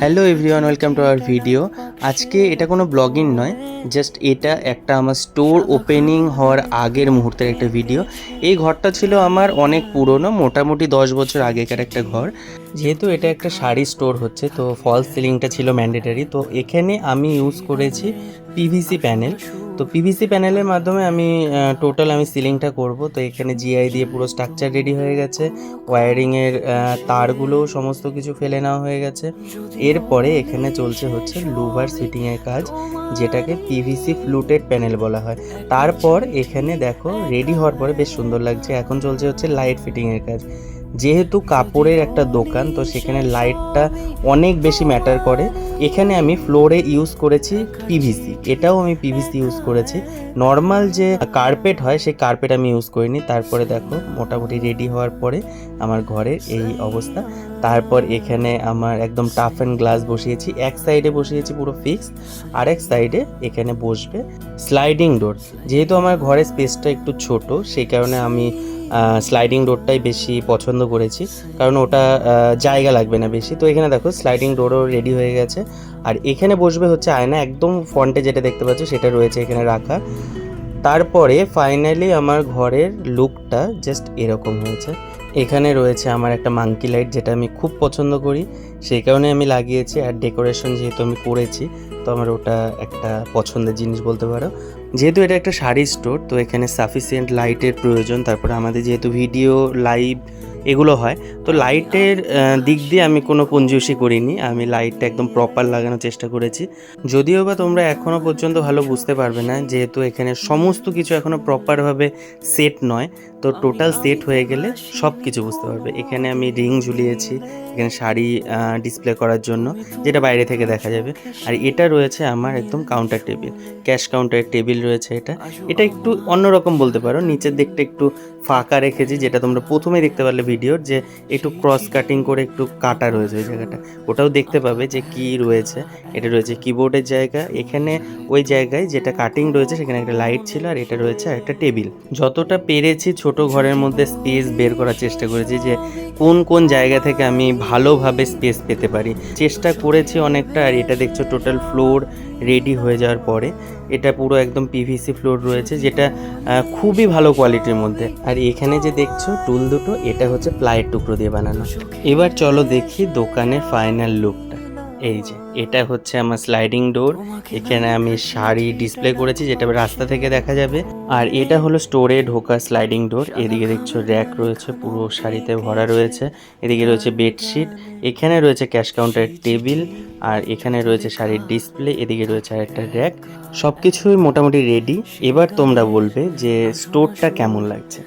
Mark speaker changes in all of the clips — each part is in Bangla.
Speaker 1: Hello everyone welcome to our video আজকে এটা কোনো ব্লগিং নয় জাস্ট এটা একটা আমার স্টোর ওপেনিং হওয়ার আগের মুহূর্তের একটা ভিডিও এই ঘরটা ছিল আমার অনেক পুরনো, মোটামুটি দশ বছর আগেকার একটা ঘর। যেহেতু এটা একটা শাড়ি স্টোর হচ্ছে, তো ফলস সিলিংটা ছিল ম্যান্ডেটারি তো এখানে আমি ইউজ করেছি পিভিসি প্যানেল তো পিভিসি প্যানেলের মাধ্যমে আমি টোটাল আমি সিলিংটা করব। তো এখানে জিআই দিয়ে পুরো স্ট্রাকচার রেডি হয়ে গেছে। ওয়্যারিংয়ের তারগুলো সমস্ত কিছু ফেলে নেওয়া হয়ে গেছে। এরপরে এখানে চলছে হচ্ছে লুভার সিটিংয়ের কাজ, যেটাকে পিভিসি ফ্লুটেড প্যানেল বলা হয়। তারপর এখানে দেখো রেডি হওয়ার পরে বেশ সুন্দর লাগছে। এখন চলছে হচ্ছে লাইট ফিটিংয়ের কাজ। যেহেতু কাপড়ের একটা দোকান, তো সেখানে লাইটটা অনেক বেশি ম্যাটার করে। এখানে আমি ফ্লোরে ইউজ করেছি পিভিসি এটাও আমি পিভিসি ইউজ করেছি। নর্মাল যে কার্পেট হয়, সেই কার্পেট আমি ইউজ করিনি। তারপরে দেখো, মোটামুটি রেডি হওয়ার পরে আমার ঘরের এই অবস্থা। তারপর এখানে আমার একদম টাফ অ্যান্ড গ্লাস বসিয়েছি। এক সাইডে বসিয়েছি পুরো ফিক্স আর এক সাইডে এখানে বসবে স্লাইডিং ডোর। যেহেতু আমার ঘরের স্পেসটা একটু ছোট, সেই কারণে আমি স্লাইডিং ডোরটাই বেশি পছন্দ করেছি। কারণ ওটা জায়গা লাগবে না বেশি। তো এখানে দেখো স্লাইডিং ডোরও রেডি হয়ে গেছে। আর এখানে বসবে হচ্ছে আয়না একদম ফ্রন্টে যেটা দেখতে পাচ্ছ, সেটা রয়েছে এখানে রাখা। তারপরে ফাইনালি আমার ঘরের লুকটা জাস্ট এরকম হয়েছে। এখানে রয়েছে আমার একটা মাঙ্কি লাইট যেটা আমি খুব পছন্দ করি। সেই কারণে আমি লাগিয়েছি। আর ডেকোরেশন যেহেতু আমি করেছি তো আমার ওটা একটা পছন্দের জিনিস বলতে পারো। যেহেতু এটা একটা শাড়ি স্টোর তো এখানে সাফিসিয়েন্ট লাইটের প্রয়োজন। তারপরে আমাদের যেহেতু ভিডিও লাইভ এগুলো হয়। তো লাইটের দিক দিয়ে আমি কোনো পুঞ্জুসি করিনি। আমি লাইটটা একদম প্রপার লাগানোর চেষ্টা করেছি। যদিও বা তোমরা এখনও পর্যন্ত ভালো বুঝতে পারবে না যেহেতু এখানে সমস্ত কিছু এখনও প্রপারভাবে সেট নয়। তো টোটাল সেট হয়ে গেলে সব কিছু বুঝতে পারবে। এখানে আমি রিং ঝুলিয়েছি এখানে শাড়ি ডিসপ্লে করার জন্য যেটা বাইরে থেকে দেখা যাবে। আর এটা রয়েছে আমার একদম কাউন্টার টেবিল ক্যাশ কাউন্টারের টেবিল রয়েছে এটা। এটা একটু অন্যরকম বলতে পারো নিচের দিকটা একটু ফাঁকা রেখেছি যেটা তোমরা প্রথমে দেখতে পারলে ভিডিওর যে একটু ক্রস কাটিং করে একটু কাটা রয়েছে ওই জায়গাটা। ওটাও দেখতে পাবে যে কি রয়েছে। এটা রয়েছে কিবোর্ডের জায়গা। এখানে ওই জায়গায় যেটা কাটিং রয়েছে, সেখানে একটা লাইট ছিল আর এটা রয়েছে একটা টেবিল যতটা পেরেছি ছোট ঘরের মধ্যে স্পেস বের করার চেষ্টা করেছি যে কোন কোন জায়গা থেকে আমি ভালোভাবে স্পেস পেতে পারি। চেষ্টা করেছি অনেকটা আর এটা দেখছ টোটাল ফ্লোর রেডি হয়ে যাওয়ার পরে। এটা পুরো একদম পিভিসি ফ্লোর রয়েছে যেটা খুবই ভালো কোয়ালিটির মধ্যে। আর এখানে যে দেখছ টুল দুটো, এটা হচ্ছে প্লাইয়ের টুকরো দিয়ে বানানো। এবার চলো দেখি দোকানে ফাইনাল লুকটা এই যে, এটা হচ্ছে আমার স্লাইডিং ডোর এখানে আমি শাড়ি ডিসপ্লে করেছি, যেটা রাস্তা থেকে দেখা যাবে। আর এটা হলো স্টোরে ঢোকা স্লাইডিং ডোর এদিকে দেখছ র্যাক রয়েছে, পুরো শাড়িতে ভরা রয়েছে। এদিকে রয়েছে বেডশিট এখানে রয়েছে ক্যাশ কাউন্টার টেবিল আর এখানে রয়েছে শাড়ির ডিসপ্লে এদিকে রয়েছে আর একটা র্যাক সব কিছুই মোটামুটি রেডি এবার তোমরা বলবে যে স্টোরটা কেমন লাগছে।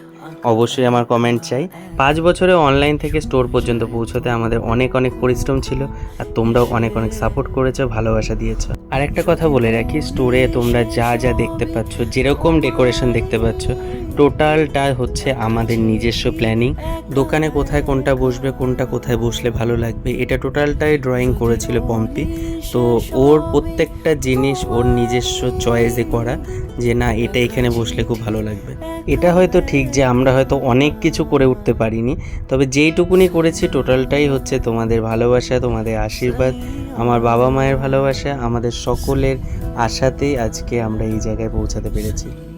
Speaker 1: অবশ্যই আমার কমেন্ট চাই। পাঁচ বছরে অনলাইন থেকে স্টোর পর্যন্ত পৌঁছতে আমাদের অনেক অনেক পরিশ্রম ছিল আর তোমরাও অনেক অনেক সাপোর্ট করেছ, ভালোবাসা দিয়েছ। আর একটা কথা বলে রাখি স্টোরে তোমরা যা যা দেখতে পাচ্ছ, যেরকম ডেকোরেশন দেখতে পাচ্ছ টোটালটা হচ্ছে আমাদের নিজস্ব প্ল্যানিং দোকানে কোথায় কোনটা বসবে, কোনটা কোথায় বসলে ভালো লাগবে, এটা টোটালটাই ড্রয়িং করেছিল পম্পি। তো ওর প্রত্যেকটা জিনিস ওর নিজস্ব চয়েসে করা যে না, এটা এখানে বসলে খুব ভালো লাগবে। এটা হয়তো ঠিক যে আমরা হয়তো অনেক কিছু করে উঠতে পারিনি, তবে যেইটুকুনি করেছি টোটালটাই হচ্ছে তোমাদের ভালোবাসা, তোমাদের আশীর্বাদ, আমার বাবা মায়ের ভালোবাসা, আমাদের সকলের আশাতেই আজকে আমরা এই জায়গায় পৌঁছাতে পেরেছি।